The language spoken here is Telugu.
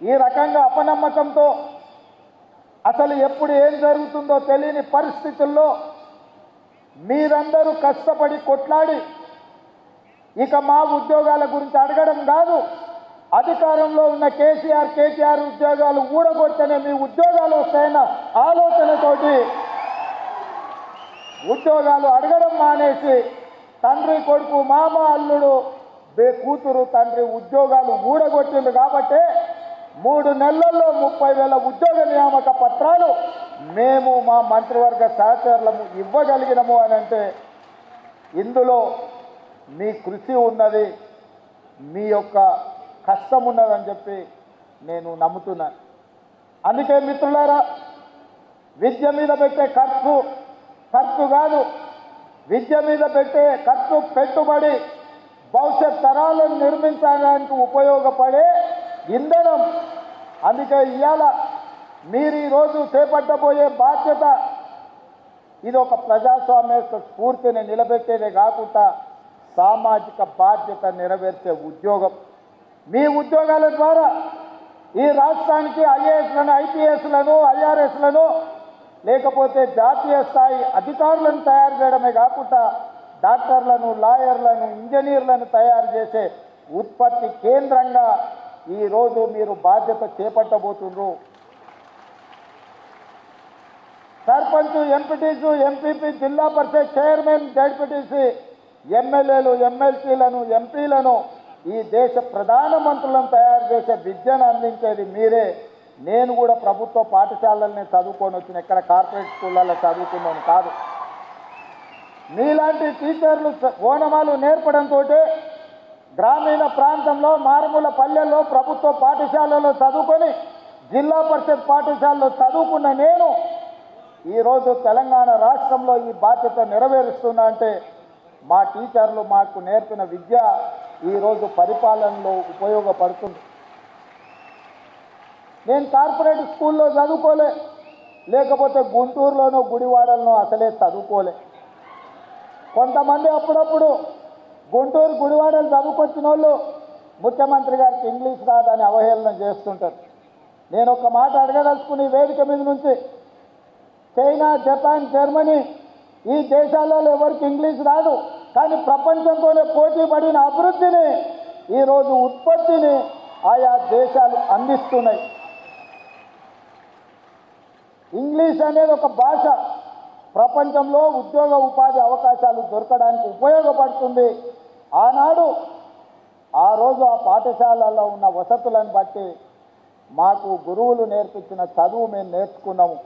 ఈ రకంగా అపనమ్మకంతో అసలు ఎప్పుడు ఏం జరుగుతుందో తెలియని పరిస్థితుల్లో మీరందరూ కష్టపడి కొట్లాడి ఇక మా ఉద్యోగాల గురించి అడగడం కాదు. అధికారంలో ఉన్న కేసీఆర్ కేటీఆర్ ఉద్యోగాలు ఊడగొట్టనే మీ ఉద్యోగాలు వస్తాయన్న ఆలోచనతోటి ఉద్యోగాలు అడగడం మానేసి తండ్రి కొడుకు మామ అల్లుడు కూతురు తండ్రి ఉద్యోగాలు ఊడగొట్టిండు కాబట్టే మూడు నెలల్లో ముప్పై వేల ఉద్యోగ నియామక పత్రాలు మేము మా మంత్రివర్గ సహచరులము ఇవ్వగలిగినము అని అంటే ఇందులో మీ కృషి ఉన్నది మీ యొక్క కష్టం ఉన్నదని చెప్పి నేను నమ్ముతున్నాను అందుకే మిత్రులారా విద్య మీద పెట్టే ఖర్చు ఖర్చు కాదు. విద్య మీద పెట్టే ఖర్చు పెట్టుబడి భవిష్యత్ తరాలను నిర్మించడానికి ఉపయోగపడే ఇంధనం. అందుకే ఇవాళ మీరు ఈరోజు చేపట్టబోయే బాధ్యత ఇది ఒక ప్రజాస్వామ్య స్ఫూర్తిని నిలబెట్టేదే కాకుండా సామాజిక బాధ్యత నెరవేర్చే ఉద్యోగం. మీ ఉద్యోగాల ద్వారా ఈ రాష్ట్రానికి ఐఏఎస్లను ఐపీఎస్లను ఐఆర్ఎస్లను లేకపోతే జాతీయ స్థాయి అధికారులను తయారు చేయడమే కాకుండా డాక్టర్లను లాయర్లను ఇంజనీర్లను తయారు చేసే ఉత్పత్తి కేంద్రంగా ఈరోజు మీరు బాధ్యత చేపట్టబోతున్నారు సర్పంచ్ ఎంపీటీసు ఎంపీపీ జిల్లా పరిషత్ చైర్మన్ జడ్పీటీసీ ఎమ్మెల్యేలు ఎమ్మెల్సీలను ఎంపీలను ఈ దేశ ప్రధానమంత్రులను తయారు చేసే విద్యను అందించేది మీరే. నేను కూడా ప్రభుత్వ పాఠశాలల్ని చదువుకొని వచ్చిన ఎక్కడ కార్పొరేట్ స్కూళ్ళల్లో చదువుకున్నాను కాదు. మీలాంటి టీచర్లు ఓనమాలు నేర్పడంతో గ్రామీణ ప్రాంతంలో మారుమూల పల్లెల్లో ప్రభుత్వ పాఠశాలలో చదువుకొని జిల్లా పరిషత్ పాఠశాలలో చదువుకున్న నేను ఈరోజు తెలంగాణ రాష్ట్రంలో ఈ బాధ్యత నెరవేరుస్తున్నా అంటే మా టీచర్లు మాకు నేర్పిన విద్య ఈరోజు పరిపాలనలో ఉపయోగపడుతుంది. నేను కార్పొరేట్ స్కూల్లో చదువుకోలే లేకపోతే గుంటూరులోనో గుడివాడలోనో అసలే చదువుకోలే. కొంతమంది అప్పుడప్పుడు గుంటూరు గుడివాడలు చదువుకొచ్చిన వాళ్ళు ముఖ్యమంత్రి గారికి ఇంగ్లీష్ రాదని అవహేళన చేస్తుంటారు. నేను ఒక మాట అడగదలుచుకుని వేదిక మీద నుంచి చైనా జపాన్ జర్మనీ ఈ దేశాలలో ఎవరికి ఇంగ్లీష్ రాదు కానీ ప్రపంచంతోనే పోటీ పడిన అభివృద్ధిని ఈరోజు ఉత్పత్తిని ఆయా దేశాలు అందిస్తున్నాయి. ఇంగ్లీష్ అనేది ఒక భాష. ప్రపంచంలో ఉద్యోగ ఉపాధి అవకాశాలు దొరకడానికి ఉపయోగపడుతుంది. ఆనాడు ఆ రోజు ఆ పాఠశాలలో ఉన్న వసతులను బట్టి మాకు గురువులు నేర్పించిన చదువు మేము నేర్చుకున్నాము.